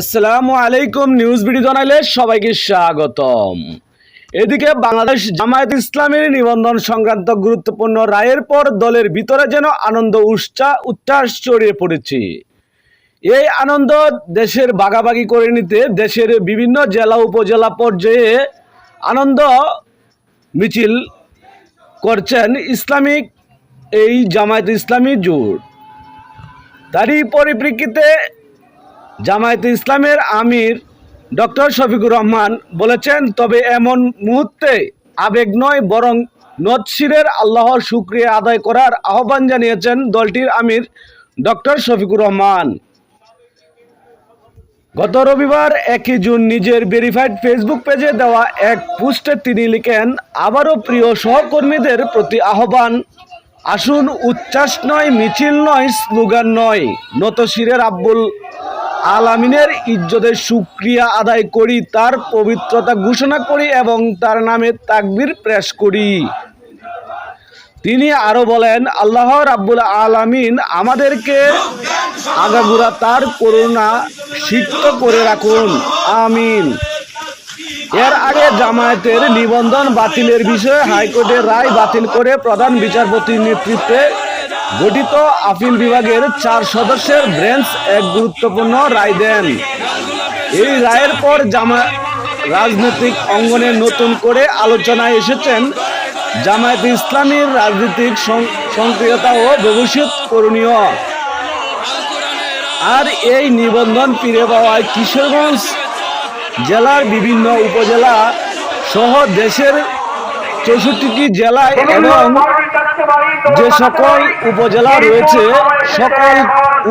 আসসালামু আলাইকুম news BD জানাইলে সবাইকে স্বাগতম। এদিকে বাংলাদেশ জামায়াত ইসলামের নিবন্ধন সংক্রান্ত গুরুত্বপূর্ণ রায়ের পর দলের ভিতরে যেন আনন্দ উৎসাহ উচ্ছ্বাস ছড়িয়ে পড়েছে। এই আনন্দ দেশের ভাগাভাগি করে নিতে দেশের বিভিন্ন জেলা, উপজেলা পর্যায়ে আনন্দ মিছিল করছেন ইসলামিক এই জামায়াত ইসলামী জোট। তারই পরিপ্রেক্ষিতে জামায়াতে ইসলামের আমির ডক্টর শফিকুর রহমান বলেছেন, তবে এমন মুহূর্তে আবেগ নয়, বরং নৎসিরের আল্লাহর শুক্রিয়া আদায় করার আহ্বান জানিয়েছেন দলটির আমির ডক্টর শফিকুর রহমান। গত রবিবার একই জুন নিজের ভেরিফাইড ফেসবুক পেজে দেওয়া এক পোস্টে তিনি লিখেন, আবারও প্রিয় সহকর্মীদের প্রতি আহ্বান, আসুন উচ্ছ্বাস নয়, মিছিল নয়, স্লোগান নয়। নতশিরের আব্বুল আলামিনের ইজ্জতের সুক্রিয়া আদায় করি, তার পবিত্রতা ঘোষণা করি এবং তার নামে তাকবির প্রেস করি। তিনি আরও বলেন, আল্লাহ রাব্বুল আলামিন আমাদেরকে আগাগোড়া তার করুণা সিক্ত করে রাখুন। আমিন। এর আগে জামায়াতের নিবন্ধন বাতিলের বিষয়ে হাইকোর্টের রায় বাতিল করে প্রধান বিচারপতির নেতৃত্বে গঠিত আপিল বিভাগের চার সদস্যের ব্রেঞ্চ এক গুরুত্বপূর্ণ রায় দেন। এই রায়ের পর জামা রাজনৈতিক অঙ্গনে নতুন করে আলোচনায় এসেছেন জামায়াত ইসলামীর রাজনৈতিক সক্রিয়তা ও ভবিষ্যৎ করণীয়। আর এই নিবন্ধন ফিরে পাওয়ায় কিশোরগঞ্জ জেলার বিভিন্ন উপজেলা সহ দেশের চৌষট্টিটি জেলায় এবং যে সকল উপজেলা রয়েছে, সকল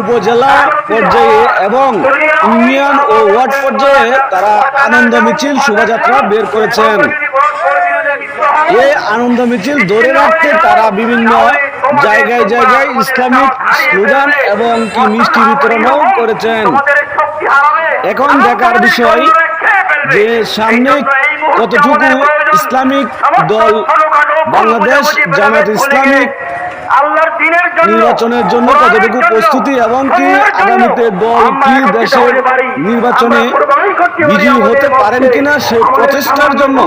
উপজেলা পর্যায়ে এবং ইউনিয়ন ও ওয়ার্ড পর্যায়ে তারা আনন্দ মিছিল, শোভাযাত্রা বের করেছেন। এই আনন্দ মিছিল ধরে রাখতে তারা বিভিন্ন জায়গায় জায়গায় ইসলামিক স্লোগান এবং কি মিষ্টি বিতরণও করেছেন। এখন দেখার বিষয় যে সামনে কতটুকু ইসলামিক দল বাংলাদেশ জামাত ইসলামিক নির্বাচনের জন্য কতটুকু প্রস্তুতি এবং কি আগামীতে দল কি দেশের নির্বাচনে বিজয়ী হতে পারেন কিনা সে প্রচেষ্টার জন্য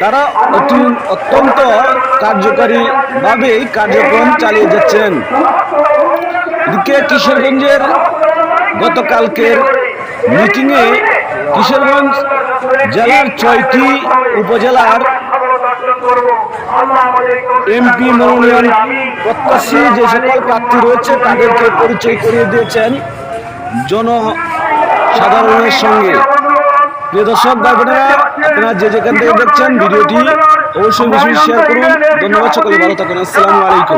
তারা অতি অত্যন্ত কার্যকারীভাবেই কার্যক্রম চালিয়ে যাচ্ছেন। এদিকে কিশোরগঞ্জের গতকালকের মিটিংয়ে কিশোরগঞ্জ জেলার ছয়টি উপজেলার এমপি মনোনয়ন প্রত্যাশী যে সকল প্রার্থী রয়েছে, তাদেরকে পরিচয় করিয়ে দিয়েছেন জনসাধারণের সঙ্গে। প্রিয় দর্শক ভাই বোনেরা আপনারা যে যেখান থেকে দেখছেন, ভিডিওটি অবশ্যই বেশি শেয়ার করুন। ধন্যবাদ, সকলে ভালো থাকুন। আসসালামু আলাইকুম।